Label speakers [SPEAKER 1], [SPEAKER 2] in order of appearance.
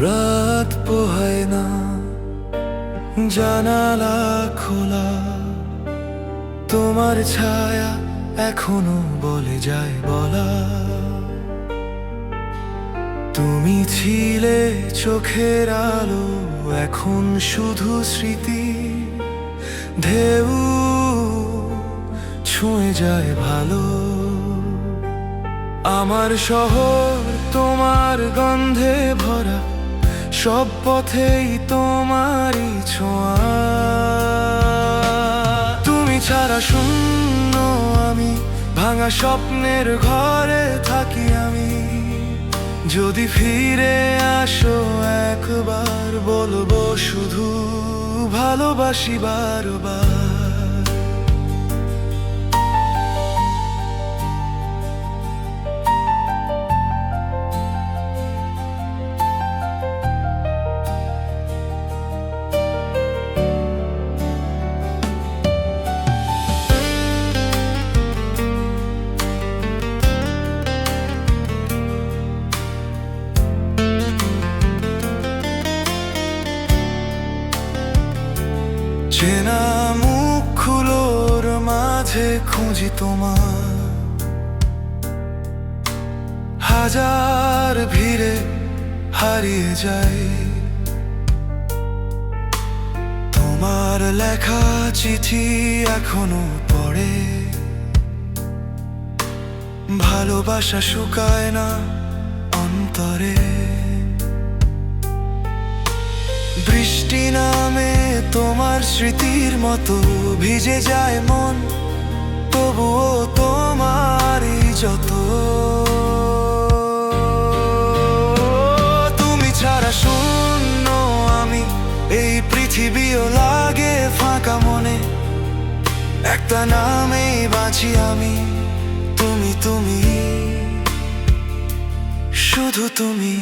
[SPEAKER 1] রাত পোহায় না, জানালা খোলা। তোমার ছায়া এখনও বলে যায় বলা। তুমি ছিলে চোখের আলো, এখন শুধু স্মৃতি। ঢেউ ছুঁয়ে যায় ভালো। আমার শহর তোমার গন্ধে ভরা। সব পথেই তোমারই ছোঁয়া। তুমি ছাড়া শূন্য আমি, ভাঙা স্বপ্নের ঘরে থাকি আমি। যদি ফিরে আসো একবার, বলব শুধু ভালোবাসি বারবার। চেনা মুখগুলোর মাঝে খুঁজি তোমার। হাজার ভিড়ে হারিয়ে যাই তোমার লেখা চিঠি এখনও পড়ে। ভালোবাসা শুকায় না অন্তরে। বৃষ্টি নামে তোমার স্মৃতির মতো ভিজে যায় মন, তবুও তোমারই যত। তুমি ছাড়া শূন্য আমি, এই পৃথিবীও লাগে ফাঁকা মনে। একটা নামেই বাঁচি আমি, তুমি তুমি, শুধু তুমি।